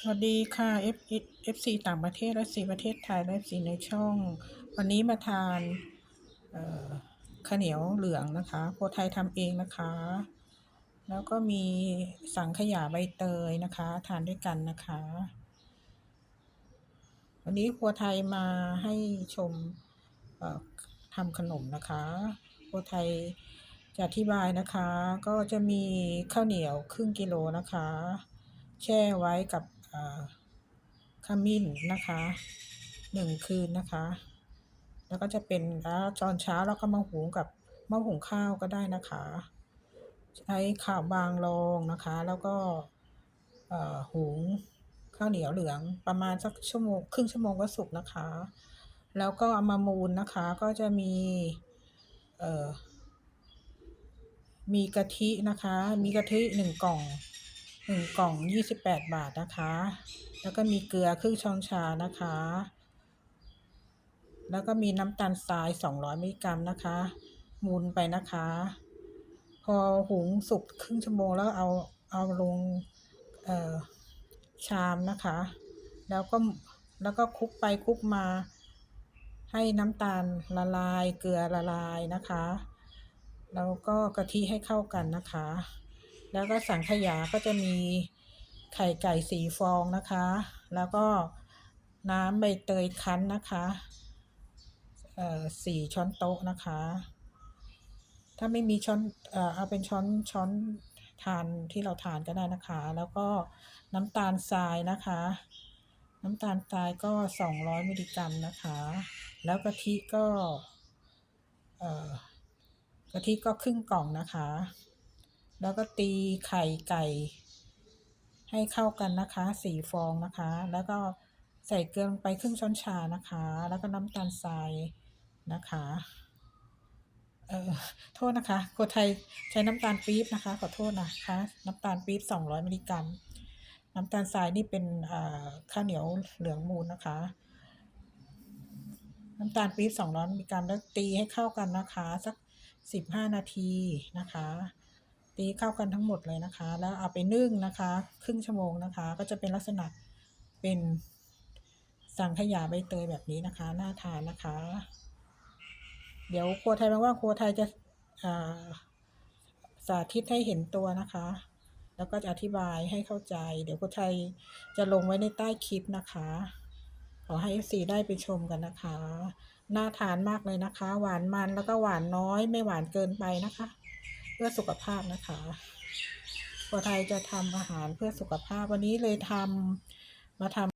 สวัสดีค่ะ F F C ต่างประเทศและ FC ประเทศไทยและ FC ในช่อง วันนี้มาทานข้าวเหนียวเหลืองนะคะโพไทยทำเองนะคะ แล้วก็มีสังขยาใบเตยนะคะ ทานด้วยกันนะคะ วันนี้ครัวไทยมาให้ชมทำขนมนะคะครัวไทยจะอธิบายนะคะ ก็จะมีข้าวเหนียวครึ่งกิโลนะคะแช่ไว้กับ ขมิ้นนะคะหนึ่งคืนนะคะ แล้วก็จะเป็นแล้วตอนเช้าเราก็มาหุงกับหม้อหุงข้าวก็ได้นะคะ ใช้ข่าวบางรองนะคะ แล้วก็หุงข้าวเหนียวเหลืองประมาณสักชั่วโมงครึ่งชั่วโมงก็สุกนะคะ แล้วก็เอามามูนนะคะก็จะมีมีกะทินะคะ มีกะทิหนึ่งกล่อง หนึ่งกล่องยี่สิบแปดบาทนะคะ แล้วก็มีเกลือครึ่งช้อนชานะคะ แล้วก็มีน้ำตาลทราย200มิลลิกรัมนะคะ มูนไปนะคะ พอหุงสุกครึ่งชั่วโมงแล้วเอาเอาลงเอ่อชามนะคะ แล้วก็แล้วก็คลุกไปคลุกมาให้น้ำตาลละลายเกลือละลายนะคะ แล้วก็กะทิให้เข้ากันนะคะ แล้วก็สังขยาก็จะมีไข่ไก่สีฟองนะคะ แล้วก็น้ำใบเตยคั้นนะคะเอ่อสี่ช้อนโต๊ะนะคะ ถ้าไม่มีช้อนเอ่อเอาเป็นช้อนช้อนทานที่เราทานก็ได้นะคะ แล้วก็น้ำตาลทรายนะคะ น้ำตาลทรายก็ 200มิลลิกรัมนะคะ แล้วกะทิก็เอ่อกะทิก็ครึ่งกล่องนะคะ แล้วก็ตีไข่ไก่ ให้เข้ากันนะคะสี่ฟองนะคะ แล้วก็ใส่เกลือลงไปครึ่งช้อนชานะคะ แล้วก็น้ำตาลทรายนะคะเออโทษนะคะคนไทยใช้น้ำตาลปี๊บนะคะ ขอโทษนะคะ น้ำตาลปี๊บ200มิลลิกรัม น้ำตาลทรายนี่เป็นข้าวเหนียวเหลืองมูลนะคะ น้ำตาลปี๊บ200มิลลิกรัมแล้วตีให้เข้ากันนะคะ สัก15นาทีนะคะ ตีเข้ากันทั้งหมดเลยนะคะ แล้วเอาไปนึ่งนะคะ ครึ่งชั่วโมงนะคะ ก็จะเป็นลักษณะเป็นสังขยาใบเตยแบบนี้นะคะ น่าทานนะคะ เดี๋ยวครัวไทยว่าครัวไทยจะสาธิตให้เห็นตัวนะคะ แล้วก็จะอธิบายให้เข้าใจ เดี๋ยวครัวไทยจะลงไว้ในใต้คลิปนะคะ ขอให้ FC ได้ไปชมกันนะคะ น่าทานมากเลยนะคะ หวานมันแล้วก็หวานน้อยไม่หวานเกินไปนะคะ พื่อสุขภาพนะคะคนไทยจะทำอาหารเพื่อสุขภาพวันนี้เลยทำมาทำ